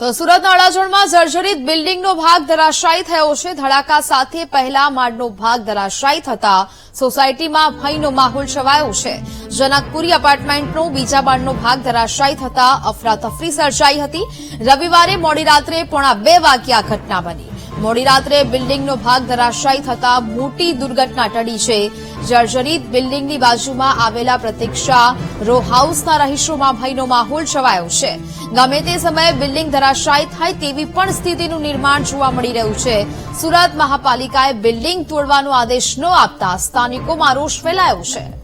તો સુરતના અડાજણમાં જર્જરિત બિલ્ડિંગનો ભાગ ધરાશાયી થયો છે. ધડાકા સાથે પહેલા માળનો ભાગ ધરાશાયી થતા સોસાયટીમાં ભયનો માહોલ છવાયો છે. જનકપુરી એપાર્ટમેન્ટનો બીજા માળનો ભાગ ધરાશાયી થતા અફરાતફરી સર્જાઈ હતી. રવિવારે મોડી રાત્રે પોણા બે વાગ્યે આ ઘટના બની. મોડી રાત્રે બિલ્ડિંગનો ભાગ ધરાશાયી થતા મોટી દુર્ઘટના ટળી છે. જર્જરિત બિલ્ડિંગની બાજુમાં આવેલા પ્રતીક્ષા રો હાઉસના રહીશોમાં ભયનો માહોલ છવાયો છે. ગમે તે સમયે બિલ્ડિંગ ધરાશાયી થાય તેવી પણ સ્થિતિનું નિર્માણ જોવા મળી રહ્યું છે. સુરત મહાપાલિકાએ બિલ્ડિંગ તોડવાનો આદેશ ન આપતા સ્થાનિકોમાં રોષ ફેલાયો છે.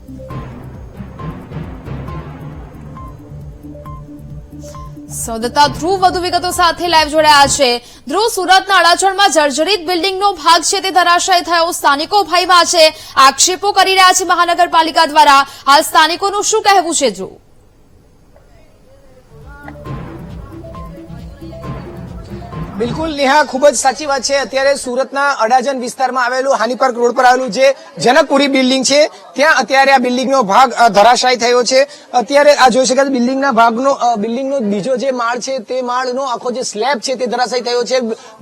સંવાદદાતા ધ્રુવ વધુ વિગતો સાથે લાઈવ જોડાયા છે. ધ્રુવ, સુરતના અડાજણમાં જર્જરિત બિલ્ડિંગનો ભાગ છે તે ધરાશય થયો. સ્થાનિકો ભયમાં છે. આક્ષેપો કરી રહ્યા છે મહાનગરપાલિકા દ્વારા. હાલ સ્થાનિકોનું શું કહેવું છે, ધ્રુવ? બિલકુલ, નેહા, ખૂબ જ સાચી વાત છે. અત્યારે સુરતના અડાજન વિસ્તારમાં આવેલું હાનીપાર્ક રોડ પર આવેલું જે જનકપુરી બિલ્ડિંગ છે, ત્યાં અત્યારે આ બિલ્ડિંગનો ભાગ ધરાશાયી થયો છે. અત્યારે આ જોઈ શકાય બિલ્ડિંગના ભાગનો બિલ્ડિંગનો બીજો જે માળ છે, તે માળનો આખો જે સ્લેબ છે, તે ધરાશાયી થયો છે.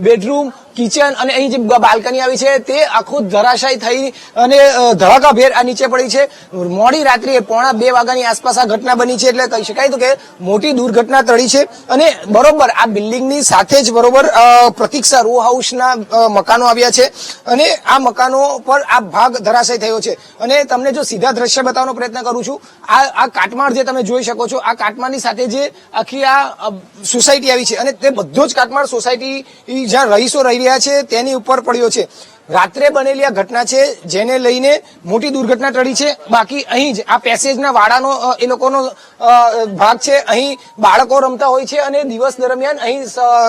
બેડરૂમ, કિચન અને અહીં જે બાલ્કની આવી છે, તે આખું ધરાશાયી થઈ અને ધડાકાભેર આ નીચે પડી છે. મોડી રાત્રિએ પોણા બે વાગ્યાની આસપાસ આ ઘટના બની છે, એટલે કહી શકાય તો કે મોટી દુર્ઘટના ટળી છે. અને બરોબર, આ બિલ્ડિંગની સાથે જ બરોબર પ્રતીક્ષા રો હાઉસના મકાનો આવ્યા છે. અને આ મકાનો પર આ ભાગ ધરાશય થયો છે. અને તમને જો સીધા દ્રશ્ય બતાવવાનો પ્રયત્ન કરું છું, આ આ કાટમાળ જે તમે જોઈ શકો છો, આ કાટમાળની સાથે જે આખી આ સોસાયટી આવી છે. અને તે બધો જ કાટમાળ સોસાયટી જ્યાં રહીશો રહી રહ્યા છે, તેની ઉપર પડ્યો છે. રાત્રે બનેલી આ ઘટના છે, જેને લઈને મોટી દુર્ઘટના ટળી છે. બાકી અહીં જ આ પેસેજના વાડાનો એ લોકોનો ભાગ છે. અહીં બાળકો રમતા હોય છે અને દિવસ દરમિયાન અહીં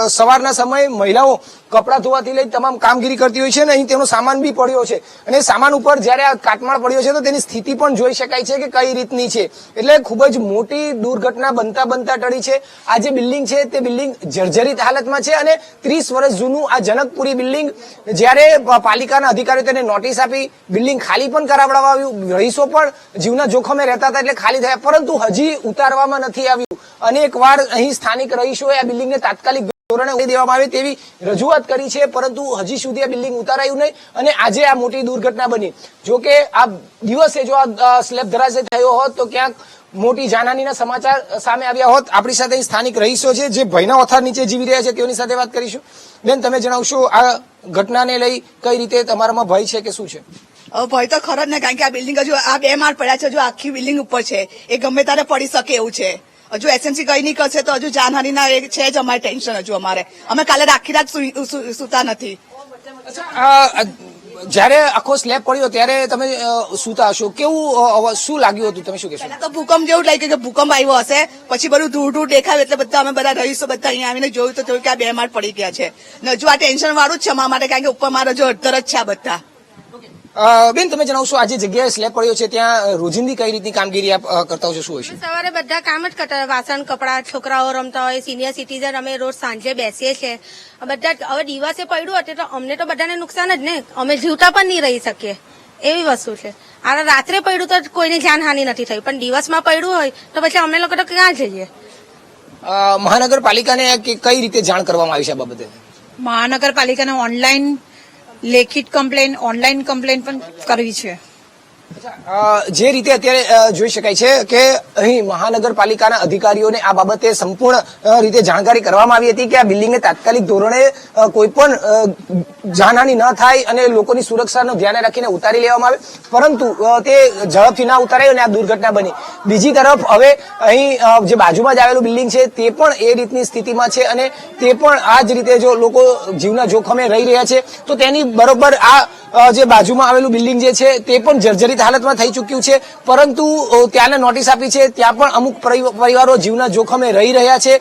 સવારના સમયે મહિલાઓ કપડાં ધોવાથી લઈ તમામ કામગીરી કરતી હોય છે અને અહીં તેનો સામાન બી પડ્યો છે. અને સામાન ઉપર જ્યારે આ કાટમાળ પડ્યો છે તો તેની સ્થિતિ પણ જોઈ શકાય છે કે કઈ રીતની છે. એટલે ખૂબ જ મોટી દુર્ઘટના બનતા બનતા ટળી છે. આ જે બિલ્ડિંગ છે તે બિલ્ડિંગ જર્જરિત હાલતમાં છે અને ત્રીસ વર્ષ જૂનું આ જનકપુરી બિલ્ડિંગ જ્યારે પાલિકાના અધિકારીઓ તેને નોટિસ આપી બિલ્ડિંગ ખાલી પણ કરાવડાવવા આવ્યું. રહીશો પણ જીવના જોખમે રહેતા હતા એટલે ખાલી થયા. પરંતુ હજી ઉતારવામાં નથી આવ્યું. અનેક વાર અહીં સ્થાનિક રહીશોએ આ બિલ્ડિંગને તાત્કાલિક ધોરણે ઉડી દેવામાં આવે તેવી રજૂઆત કરી છે, પરંતુ હજી સુધી આ બિલ્ડિંગ ઉતારાયું નહીં અને આજે આ મોટી દુર્ઘટના બની. જો કે આ દિવસે જો આ સ્લેબ ધરાશે થયો હોત, તો ક્યાંક મોટી જાનહાનીના સમાચાર સામે આવ્યા હોત. આપણી સાથે સ્થાનિક રહીશો છે જે ભયના ઓથાર નીચે જીવી રહ્યા છે, તેઓની સાથે વાત કરીશું. બેન, તમે જણાવશો આ ઘટનાને લઈ કઈ રીતે તમારામાં ભય છે કે શું છે? ભય તો ખરો જ ને, કારણ કે આ બિલ્ડિંગ હજુ આ બે માળ પડ્યા છે જો આખી બિલ્ડિંગ ઉપર છે. એ ગમે ત્યારે પડી શકે એવું છે. હજુ એસએમસી કઈ નહીં કરશે તો હજુ જાનહાનીના એ છે જ અમારે ટેન્શન હજુ અમારે. અમે કાલે રાખી રાત સુતા નથી. જ્યારે આખો સ્લેબ પડ્યો ત્યારે તમે સુતા હશો. કેવું શું લાગ્યું હતું? તમે શું કહેશો? તો ભૂકંપ જેવું લાગ્યું કે ભૂકંપ આવ્યો હશે પછી બધું ધૂળ ધૂળ દેખાય એટલે બધા અમે બધા રહીશું બધા અહીંયા આવીને જોયું તો જોયું કે આ બે માળ પડી ગયા છે. ને હજુ આ ટેન્શન વાળું જ છે અમારા માટે કારણ કે ઉપર મારા હજુ અડધર જ છે આ બધા. બેન તમે જણાવશો આજે જગ્યાએ સ્લેબ પડ્યો છે ત્યાં રોજિંદી કઈ રીતની કામગીરી આપ કરતા હોય શું હોય છે સવારે બધા કામ જ કરતા વાસણ કપડા છોકરાઓ રમતા હોય સિનિયર સિટીઝન અમે રોજ સાંજે બેસીએ છીએ. બધા જ- હવે દિવસે પડ્યું હતું તો અમને તો બધાને નુકસાન જ ને? અમે જીવતા પણ નહીં રહી શકીએ. એવી વસ્તુ છે. આ રાત્રે પડ્યું તો કોઈની જાનહાનિ નથી થઈ પણ દિવસમાં પડ્યું હોય તો પછી અમે લોકો તો ક્યાં જઈએ? મહાનગરપાલિકાને કઈ રીતે જાણ કરવામાં આવી છે આ બાબતે? મહાનગરપાલિકાને ઓનલાઈન લેખિત કમ્પ્લેન ઓનલાઈન કમ્પ્લેન પણ કરવી છે. જે રીતે અત્યારે જોઈ શકાય છે કે અહીં મહાનગરપાલિકાના અધિકારીઓને આ બાબતે સંપૂર્ણ રીતે જાણકારી કરવામાં આવી હતી કે આ બિલ્ડિંગને તાત્કાલિક ધોરણે કોઈ પણ જાનહાની ન થાય અને લોકોની સુરક્ષાનું ધ્યાને રાખીને ઉતારી લેવામાં આવે. પરંતુ તે ઝડપથી ના ઉતારાય અને આ દુર્ઘટના બની. બીજી તરફ હવે અહીં જે બાજુમાં જ આવેલું બિલ્ડિંગ છે, તે પણ એ રીતની સ્થિતિમાં છે અને તે પણ આ જ રીતે જો લોકો જીવના જોખમે રહી રહ્યા છે, તો તેની બરોબર આ જે બાજુમાં આવેલું બિલ્ડિંગ જે છે, તે પણ જર્જરિત હાલતમાં થઈ ચૂક્યું છે. પરંતુ ત્યાંને નોટિસ આપી છે, ત્યાં પણ અમુક પરિવારો જીવના જોખમે રહી રહ્યા છે.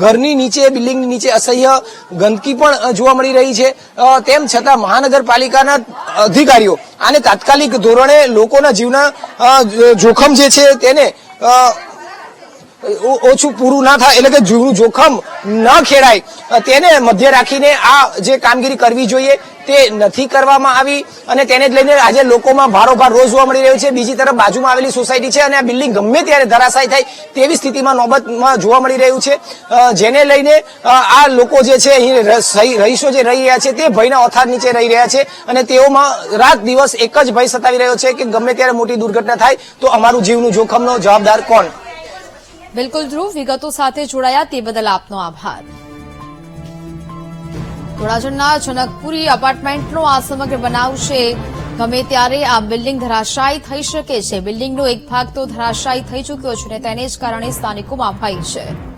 ઘરની નીચે, બિલ્ડિંગની નીચે અસહ્ય ગંદકી પણ જોવા મળી રહી છે. તેમ છતાં મહાનગરપાલિકાના અધિકારીઓ આને તાત્કાલિક ધોરણે લોકોના જીવના જોખમ જે છે તેને ઓછું પૂરું ના થાય, એટલે કે જીવનું જોખમ ન ખેડાય. તેને મધ્ય રાખીને આ જે કામગીરી કરવી જોઈએ તે નથી કરવામાં આવી અને તેને જ લઈને આજે લોકોમાં ભારોભાર રોજ જોવા મળી રહ્યો છે. બીજી તરફ બાજુમાં આવેલી સોસાયટી છે અને આ બિલ્ડિંગ ગમે ત્યારે ધરાશાય થાય તેવી સ્થિતિમાં નોબતમાં જોવા મળી રહ્યું છે. જેને લઈને આ લોકો જે છે, અહીં રહીશો જે રહી રહ્યા છે તે ભયના ઓથાર નીચે રહી રહ્યા છે અને તેઓમાં રાત દિવસ એક જ ભય સતાવી રહ્યો છે કે ગમે ત્યારે મોટી દુર્ઘટના થાય તો અમારું જીવનું જોખમનો જવાબદાર કોણ? બિલકુલ ધ્રુવ, વિગતો સાથે જોડાયા તે બદલ આપનો આભાર. ધોળાજણના જનકપુરી એપાર્ટમેન્ટનો આ સમગ્ર બનાવ છે. ગમે ત્યારે આ બિલ્ડિંગ ધરાશાયી થઈ શકે છે. બિલ્ડિંગનો એક ભાગ તો ધરાશાયી થઈ ચૂક્યો છે અને તેને જ કારણે સ્થાનિકોમાં ભય છે.